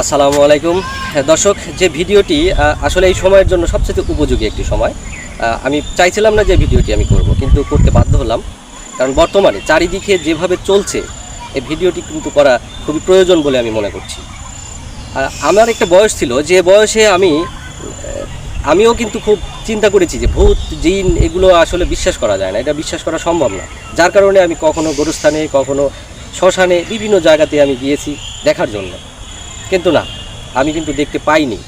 আসসালামু আলাইকুম। হ্যাঁ, দর্শক যে ভিডিওটি আসলে এই সময়ের জন্য সবচেয়ে উপযোগী একটি সময় আমি চাইছিলাম না যে ভিডিওটি আমি করব কিন্তু করতে বাধ্য হলাম। কারণ বর্তমানে চারিদিকে যেভাবে চলছে এই ভিডিওটি কিন্তু করা খুবই প্রয়োজন বলে আমি মনে করছি। আমার একটা বয়স ছিল যে বয়সে আমি আমিও কিন্তু খুব চিন্তা করেছি যে ভূত জিন এগুলো আসলে বিশ্বাস করা যায় না এটা বিশ্বাস করা সম্ভব না। যার কারণে আমি কখনো গরুস্থানে কখনো শ্মশানে বিভিন্ন জায়গাতে আমি গিয়েছি দেখার জন্য। কিন্তু না, আমি কিন্তু দেখতে পাইনি।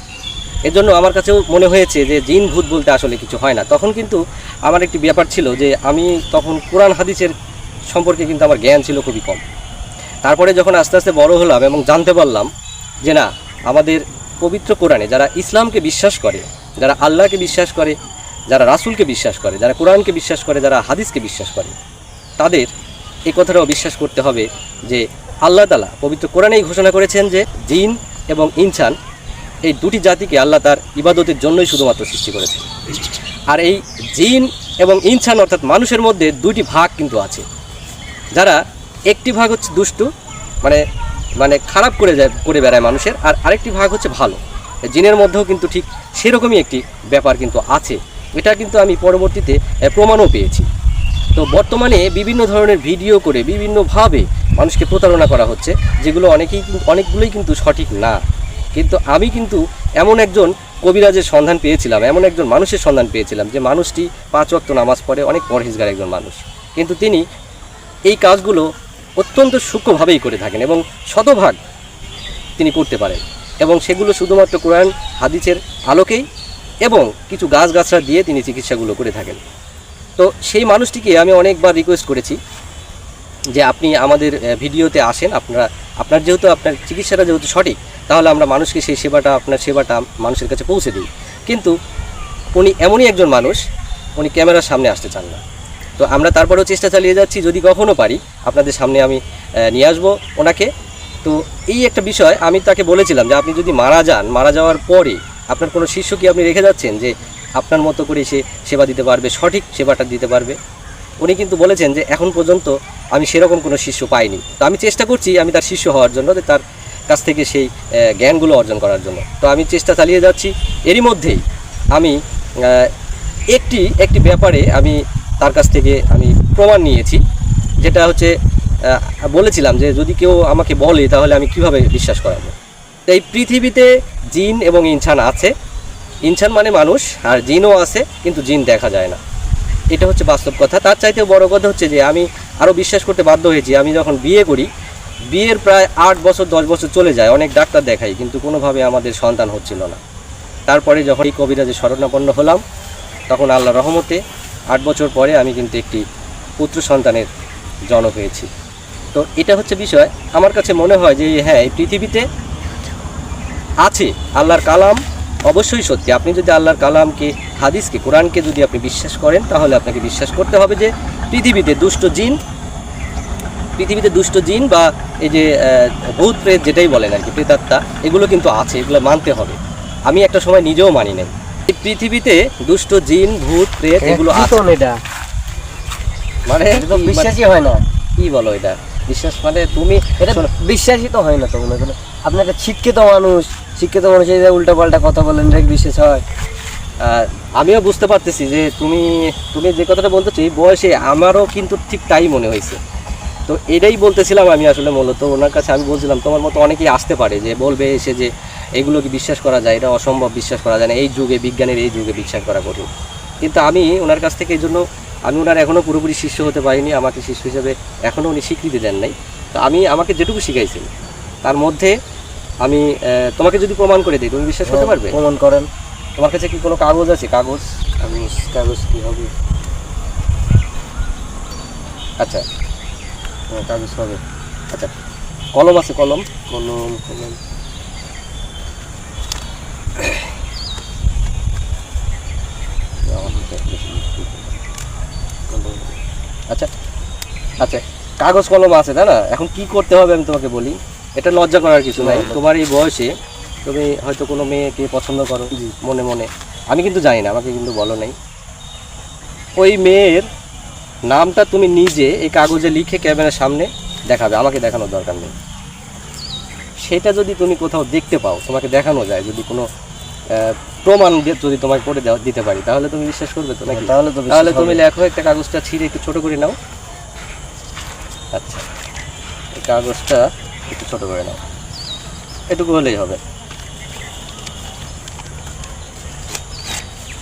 এজন্য আমার কাছেও মনে হয়েছে যে জিন ভূত বলতে আসলে কিছু হয় না। তখন কিন্তু আমার একটি ব্যাপার ছিল যে আমি তখন কোরআন হাদিসের সম্পর্কে কিন্তু আমার জ্ঞান ছিল খুবই কম। তারপরে যখন আস্তে আস্তে বড় হলাম এবং জানতে পারলাম যে না, আমাদের পবিত্র কোরআনে যারা ইসলামকে বিশ্বাস করে, যারা আল্লাহকে বিশ্বাস করে, যারা রাসূলকে বিশ্বাস করে, যারা কোরআনকে বিশ্বাস করে, যারা হাদিসকে বিশ্বাস করে, তাদের এই কথাটাও বিশ্বাস করতে হবে যে আল্লাহ তালা পবিত্র কোরআনেই ঘোষণা করেছেন যে জিন এবং ইনসান এই দুটি জাতিকে আল্লাহ তার ইবাদতের জন্যই শুধুমাত্র সৃষ্টি করেছেন। আর এই জিন এবং ইনসান অর্থাৎ মানুষের মধ্যে দুটি ভাগ কিন্তু আছে। যারা একটি ভাগ হচ্ছে দুষ্টু মানে মানে খারাপ করে যায়, করে বেড়ায় মানুষের, আর আরেকটি ভাগ হচ্ছে ভালো। জিনের মধ্যেও কিন্তু ঠিক সেরকমই একটি ব্যাপার কিন্তু আছে। এটা কিন্তু আমি পরবর্তীতে প্রমাণও পেয়েছি। তো বর্তমানে বিভিন্ন ধরনের ভিডিও করে বিভিন্নভাবে মানুষকে প্রতারণা করা হচ্ছে, যেগুলো অনেকেই অনেকগুলোই কিন্তু সঠিক না। কিন্তু আমি কিন্তু এমন একজন কবিরাজের সন্ধান পেয়েছিলাম, এমন একজন মানুষের সন্ধান পেয়েছিলাম যে মানুষটি পাঁচ ওয়াক্ত নামাজ পড়ে, অনেক পরহেজগার একজন মানুষ। কিন্তু তিনি এই কাজগুলো অত্যন্ত সূক্ষ্মভাবেই করে থাকেন এবং শতভাগ তিনি করতে পারেন। এবং সেগুলো শুধুমাত্র কোরআন, হাদিসের আলোকেই এবং কিছু গাছগাছরা দিয়ে তিনি চিকিৎসাগুলো করে থাকেন। তো সেই মানুষটিকে আমি অনেকবার রিকোয়েস্ট করেছি যে আপনি আমাদের ভিডিওতে আসেন। আপনারা, আপনার যেহেতু আপনার চিকিৎসাটা যেহেতু সঠিক, তাহলে আমরা মানুষকে সেই সেবাটা, আপনার সেবাটা মানুষের কাছে পৌঁছে দিই। কিন্তু উনি এমনই একজন মানুষ, উনি ক্যামেরার সামনে আসতে চান না। তো আমরা তারপরেও চেষ্টা চালিয়ে যাচ্ছি, যদি কখনও পারি, আপনাদের সামনে আমি নিয়ে আসব ওনাকে। তো এই একটা বিষয়, আমি তাকে বলেছিলাম যে আপনি যদি মারা যান, মারা যাওয়ার পরে আপনার কোনো শিষ্য কি আপনি রেখে যাচ্ছেন যে আপনার মতো করে সে সেবা দিতে পারবে, সঠিক সেবাটা দিতে পারবে। উনি কিন্তু বলেছেন যে, এখন পর্যন্ত আমি সেরকম কোনো শিষ্য পাইনি। তো আমি চেষ্টা করছি, আমি তার শিষ্য হওয়ার জন্য, যে তার কাছ থেকে সেই জ্ঞানগুলো অর্জন করার জন্য। তো আমি চেষ্টা চালিয়ে যাচ্ছি। এরই মধ্যেই আমি একটি একটি ব্যাপারে আমি তার কাছ থেকে আমি প্রমাণ নিয়েছি, যেটা হচ্ছে বলেছিলাম যে, যদি কেউ আমাকে বলে, তাহলে আমি কীভাবে বিশ্বাস করাবো? তো এই পৃথিবীতে জিন এবং ইনসান আছে। ইনসান মানে মানুষ, আর জিনও আছে, কিন্তু জিন দেখা যায় না। এটা হচ্ছে বাস্তব কথা। তার চাইতেও বড় কথা হচ্ছে যে, আমি আরও বিশ্বাস করতে বাধ্য হয়েছি, আমি যখন বিয়ে করি, বিয়ের প্রায় আট বছর, দশ বছর চলে যায়, অনেক ডাক্তার দেখাই, কিন্তু কোনোভাবে আমাদের সন্তান হচ্ছিল না। তারপরে যখন এই কবিরাজে শরণাপন্ন হলাম, তখন আল্লাহ রহমতে আট বছর পরে আমি কিন্তু একটি পুত্র সন্তানের জনক হয়েছি। তো এটা হচ্ছে বিষয়। আমার কাছে মনে হয় যে হ্যাঁ এই পৃথিবীতে আছে আল্লাহর কালাম অবশ্যই সত্যি আপনি যদি আল্লাহর কালামকে হাদিসকে কোরআনকে যদি আপনি বিশ্বাস করেন তাহলে আপনাকে বিশ্বাস করতে হবে যে পৃথিবীতে দুষ্ট জিন পৃথিবীতে দুষ্ট জিন বা এই যে ভূত প্রেত যেটাই বলেন আর কি প্রেতাত্মা এগুলো কিন্তু আছে এগুলো মানতে হবে। আমি একটা সময় নিজেও মানি নাই। এই পৃথিবীতে দুষ্ট জিন ভূত প্রেত এগুলো আছে। এটা? মানে কি- বিশ্বাসই হয় না। কি বলো এটা? বিশ্বাস মানে তুমি এটা বিশ্বাসই তো হয় না তো মনে করো আপনি একটা শিক্ষিত মানুষ শিক্ষিত মানুষ এই যে উল্টা পাল্টা কথা বলেন বিশ্বাস হয়। আমিও বুঝতে পারতেছি যে তুমি তুমি যে কথাটা বলতেছো বয়সে আমারও কিন্তু ঠিক তাই মনে হয়েছে। তো এটাই বলতেছিলাম আমি আসলে মূলত, ওনার কাছে আমি বলছিলাম, তোমার মতো অনেকেই আসতে পারে যে বলবে এসে যে এগুলো কি বিশ্বাস করা যায়, এটা অসম্ভব বিশ্বাস করা যায় না, এই যুগে বিজ্ঞানের এই যুগে বিশ্বাস করা কঠিন। কিন্তু আমি ওনার কাছ থেকে এই জন্য, আমি ওনার এখনও পুরোপুরি শিষ্য হতে পারিনি, আমাকে শিষ্য হিসেবে এখনও উনি স্বীকৃতি দেন নাই। তো আমি, আমাকে যেটুকু শিখাইছেন, তার মধ্যে আমি তোমাকে যদি প্রমাণ করে দিই তুমি বিশ্বাস করতে পারবে? প্রমাণ করেন। তোমার কাছে কি কোনো কাগজ আছে? কাগজ? কাগজ কাগজ কি হবে? আচ্ছা। হ্যাঁ, কাগজ হবে। আচ্ছা কলম আছে কলম? কলম কলম। আচ্ছা আচ্ছা কাগজ কলম আছে তাই না? এখন কি করতে হবে আমি তোমাকে বলি? এটা লজ্জা করার কিছু নাই। তোমার এই বয়সে তুমি হয়তো কোনো মেয়েকে পছন্দ করো মনে মনে। আমি কিন্তু জানি না আমাকে কিন্তু বলো নাই। ওই মেয়ের নামটা তুমি নিজে এই কাগজে লিখে ক্যামেরার সামনে দেখাবে আমাকে দেখানোর দরকার নেই। সেটা যদি তুমি কোথাও দেখতে পাও তোমাকে দেখানো যায় যদি কোনো প্রমাণ যদি তোমাকে করে দিতে পারি তাহলে তুমি বিশ্বাস করবে তো নাকি? তাহলে তো তাহলে তুমি লেখো একটা কাগজটা ছিঁড়ে একটু ছোটো করে নাও। আচ্ছা। এই কাগজটা একটু ছোট করে নাও। এটুকু হলেই হবে।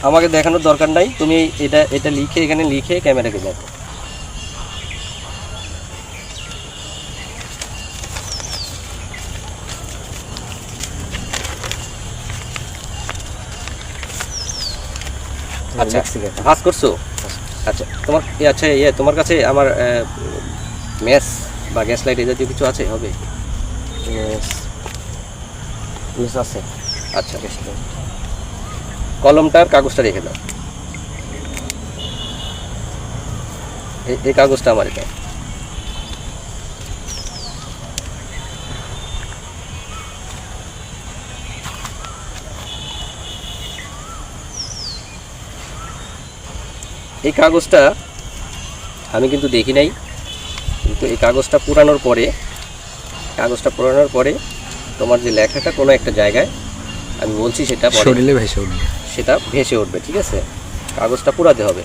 আমাকে দেখানোর দরকার নাই তুমি এটা এটা লিখে এখানে লিখে ক্যামেরাকে দেখো। আচ্ছা। হাস করছ? আচ্ছা তোমার আচ্ছা ইয়ে তোমার কাছে আমার ম্যাস বা গ্যাস লাইট এই জাতীয় কিছু আছে? হবে। Yes, আছে। আচ্ছা কলমটার কাগজটা রেখে দাও। এই কাগজটা আমার এটা। এই কাগজটা আমি কিন্তু দেখি নাই কিন্তু এই কাগজটা পুরানোর পরে কাগজটা পুরানোর পরে তোমার যে লেখাটা কোনো একটা জায়গায় আমি বলছি সেটা শরীরে ভেসে উঠবে। সেটা ভেসে উঠবে ঠিক আছে? কাগজটা পুরাতে হবে।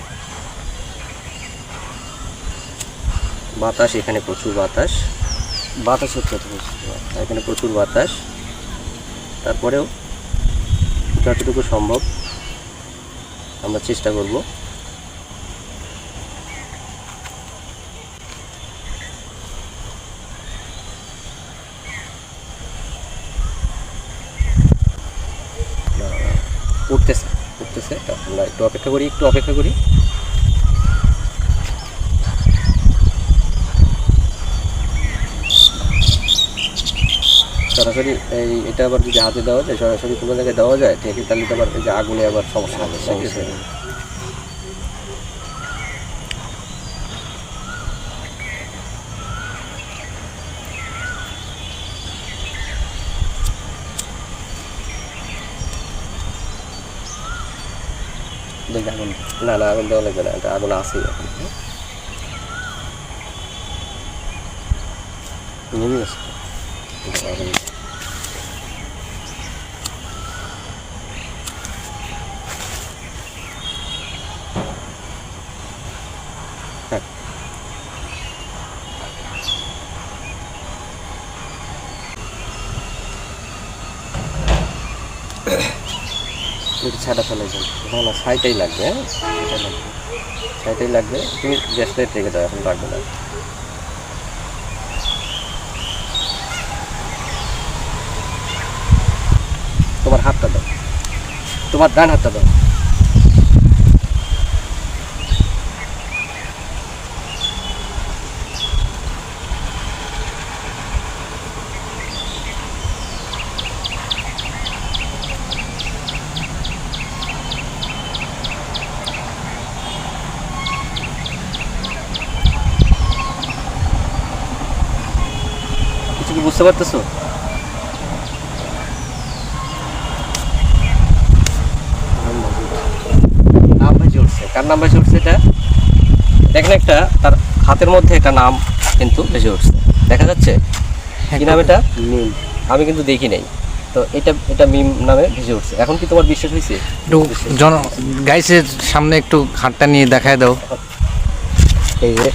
বাতাস এখানে প্রচুর বাতাস। বাতাস হচ্ছে এখানে প্রচুর বাতাস। তারপরেও যতটুকু সম্ভব আমরা চেষ্টা করব উঠতেছে উঠতেছে আমরা একটু অপেক্ষা করি, একটু অপেক্ষা করি। সরাসরি এই, এটা আবার যদি হাতে দেওয়া যায়, সরাসরি কোনো জায়গায় দেওয়া যায় ঠিক তাহলে তো আবার যে আগুনে আবার সমস্যা হবে ঠিক দেখি আগুন না না আগুন দেওয়া লাগবে না এটা আগুন আসেই এখন নেমে গেছে আগুন হ্যাঁ। একটু ছাড়া ফেলে যান। না ছাইটাই লাগবে হ্যাঁ? ছাইটাই লাগবে। তুমি গ্যাস থেকে দাও, এখন লাগবে না। তোমার হাতটা দাও। তোমার ডান হাতটা দাও। বুঝতে পারতেছো? কার নাম ভেসে উঠছে এটা? দেখেন একটা তার হাতের মধ্যে একটা নাম কিন্তু ভেসে উঠছে দেখা যাচ্ছে? কি নাম এটা? মিম। আমি কিন্তু দেখি নাই। তো এটা এটা মিম নামে ভেসে উঠছে এখন কি তোমার বিশ্বাস হয়েছে? একটু জন গাইসের সামনে একটু হাতটা নিয়ে দেখায় দাও। এই যে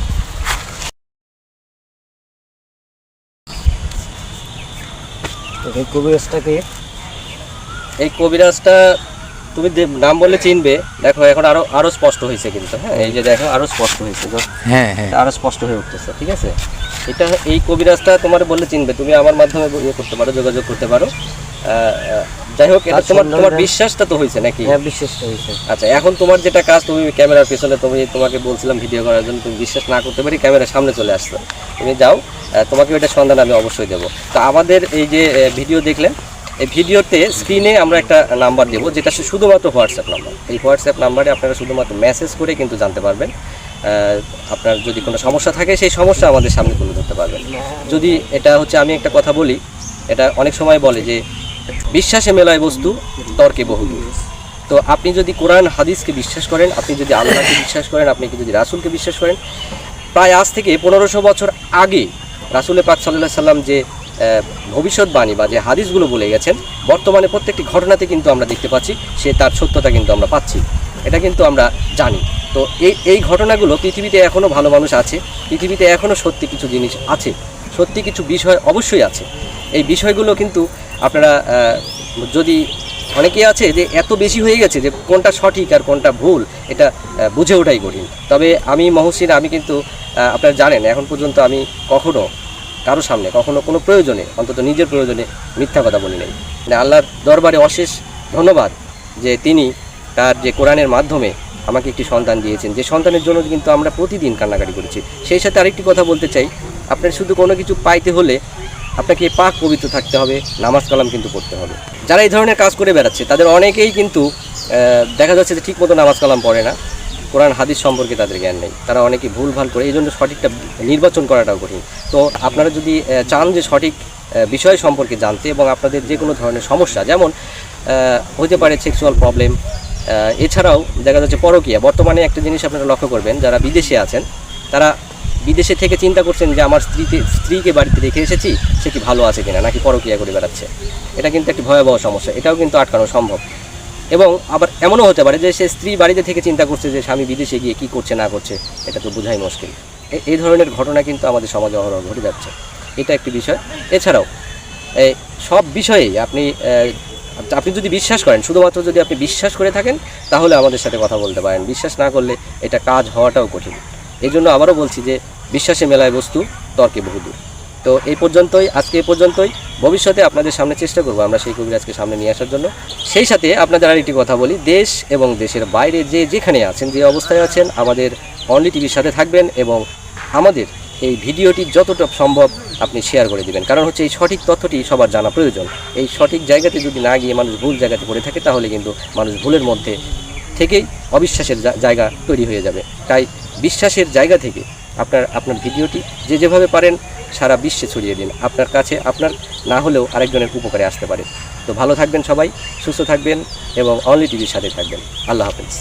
এই কবিরাজটাকে এই কবিরাজটা তুমি নাম বললে চিনবে। দেখো এখন আরও আরও স্পষ্ট হয়েছে কিন্তু হ্যাঁ? এই যে দেখো আরও স্পষ্ট হয়েছে তো হ্যাঁ হ্যাঁ। আরও স্পষ্ট হয়ে উঠতেছে ঠিক আছে? এটা এই কবিরাজটা তোমার বললে চিনবে তুমি আমার মাধ্যমে ইয়ে করতে পারো যোগাযোগ করতে পারো। যাই হোক এটা তোমার তোমার বিশ্বাসটা তো হয়েছে নাকি? হ্যাঁ বিশ্বাসটা হয়েছে। আচ্ছা এখন তোমার যেটা কাজ তুমি ক্যামেরার পেছনে তুমি তোমাকে বলছিলাম ভিডিও করার জন্য তুমি বিশ্বাস না করতে পারি ক্যামেরার সামনে চলে আসছো তুমি যাও তোমাকে ওইটা সন্ধান আমি অবশ্যই দেবো। তো আমাদের এই যে ভিডিও দেখলেন এই ভিডিওতে স্ক্রিনে আমরা একটা নাম্বার দেবো যেটা শুধুমাত্র হোয়াটসঅ্যাপ নাম্বার এই হোয়াটসঅ্যাপ নাম্বারে আপনারা শুধুমাত্র মেসেজ করে কিন্তু জানতে পারবেন। আপনার যদি কোনো সমস্যা থাকে সেই সমস্যা আমাদের সামনে তুলে ধরতে পারবেন। যদি এটা হচ্ছে আমি একটা কথা বলি এটা অনেক সময় বলে যে বিশ্বাসে মেলায় বস্তু, তর্কে বহুদূর। তো আপনি যদি কোরআন, হাদিসকে বিশ্বাস করেন, আপনি যদি আল্লাহকে বিশ্বাস করেন, আপনি যদি রাসুলকে বিশ্বাস করেন, প্রায় আজ থেকে পনেরোশো বছর আগে রাসুলের পাক সাল্লাহ সাল্লাম যে ভবিষ্যৎবাণী বা যে হাদিসগুলো বলে গেছেন, বর্তমানে প্রত্যেকটি ঘটনাতে কিন্তু আমরা দেখতে পাচ্ছি, সে তার সত্যতা কিন্তু আমরা পাচ্ছি। এটা কিন্তু আমরা জানি। তো এই এই ঘটনাগুলো পৃথিবীতে এখনও ভালো মানুষ আছে, পৃথিবীতে এখনও সত্যি কিছু জিনিস আছে, সত্যি কিছু বিষয় অবশ্যই আছে। এই বিষয়গুলো কিন্তু আপনারা যদি অনেকেই আছে যে এত বেশি হয়ে গেছে যে কোনটা সঠিক আর কোনটা ভুল, এটা বুঝে ওঠাই কঠিন। তবে আমি মহসিন, আমি কিন্তু আপনারা জানেন, এখন পর্যন্ত আমি কখনো কারও সামনে, কখনো কোনো প্রয়োজনে, অন্তত নিজের প্রয়োজনে মিথ্যা কথা বলি নাই। মানে আল্লাহর দরবারে অশেষ ধন্যবাদ যে তিনি তার যে কোরআনের মাধ্যমে আমাকে একটি সন্তান দিয়েছেন। যে সন্তানের জন্য কিন্তু আমরা প্রতিদিন কান্নাকাটি করেছি। সেই সাথে আরেকটি কথা বলতে চাই। আপনার শুধু কোনো কিছু পাইতে হলে আপনাকে পাক পবিত্র থাকতে হবে, নামাজ কালাম কিন্তু পড়তে হবে। যারা এই ধরনের কাজ করে বেড়াচ্ছে, তাদের অনেকেই কিন্তু দেখা যাচ্ছে যে ঠিক মতো নামাজ কালাম পড়ে না। কোরআন, হাদিস সম্পর্কে তাদের জ্ঞান নেই। তারা অনেকে ভুল ভালো করে এই জন্য সঠিকটা নির্বাচন করাটাও কঠিন। তো আপনারা যদি চান যে সঠিক বিষয় সম্পর্কে জানতে এবং আপনাদের যে কোনো ধরনের সমস্যা, যেমন হতে পারে সেক্সুয়াল প্রবলেম এছাড়াও দেখা যাচ্ছে পরকীয়া। বর্তমানে একটা জিনিস আপনারা লক্ষ্য করবেন, যারা বিদেশে আছেন, তারা বিদেশে থেকে চিন্তা করছেন যে আমার স্ত্রীতে স্ত্রীকে বাড়িতে রেখে এসেছি, সে কি ভালো আছে কিনা, নাকি পরকীয়া করে বেড়াচ্ছে? এটা কিন্তু একটি ভয়াবহ সমস্যা, এটাও কিন্তু আটকানো সম্ভব। এবং আবার এমনও হতে পারে যে সে স্ত্রী বাড়িতে থেকে চিন্তা করছে যে স্বামী বিদেশে গিয়ে কী করছে, না করছে, এটা তো বোঝাই মুশকিল। এই ধরনের ঘটনা কিন্তু আমাদের সমাজে অহরহ ঘটে যাচ্ছে। এটা একটি বিষয়। এছাড়াও সব বিষয়েই আপনি আপনি যদি বিশ্বাস করেন, শুধুমাত্র যদি আপনি বিশ্বাস করে থাকেন, তাহলে আমাদের সাথে কথা বলতে পারেন। বিশ্বাস না করলে এটা কাজ হওয়াটাও কঠিন। এই জন্য আবারও বলছি যে বিশ্বাসে মেলায় বস্তু তর্কে বহুদূর। তো এই পর্যন্তই, আজকে এই পর্যন্তই। ভবিষ্যতে আপনাদের সামনে চেষ্টা করব আমরা সেই কবিরাজকে সামনে নিয়ে আসার জন্য। সেই সাথে আপনাদের আরেকটি কথা বলি, দেশ এবং দেশের বাইরে যে যেখানে আছেন, যে অবস্থায় আছেন, আমাদের অনলি টিভির সাথে থাকবেন এবং আমাদের এই ভিডিওটি যতটা সম্ভব আপনি শেয়ার করে দিবেন। কারণ হচ্ছে এই সঠিক তথ্যটি সবার জানা প্রয়োজন। এই সঠিক জায়গাতে যদি না গিয়ে মানুষ ভুল জায়গাতে পড়ে থাকে, তাহলে কিন্তু মানুষ ভুলের মধ্যে থেকেই অবিশ্বাসের জায়গা তৈরি হয়ে যাবে। তাই বিশ্বাসের জায়গা থেকে আপনার আপনার ভিডিওটি যে যেভাবে পারেন সারা বিশ্বে ছড়িয়ে দিন। আপনার কাছে আপনার, না হলেও আরেকজনের উপকারে আসতে পারে। তো ভালো থাকবেন সবাই, সুস্থ থাকবেন এবং অনলি টিভির সাথে থাকবেন। আল্লাহ হাফেজ।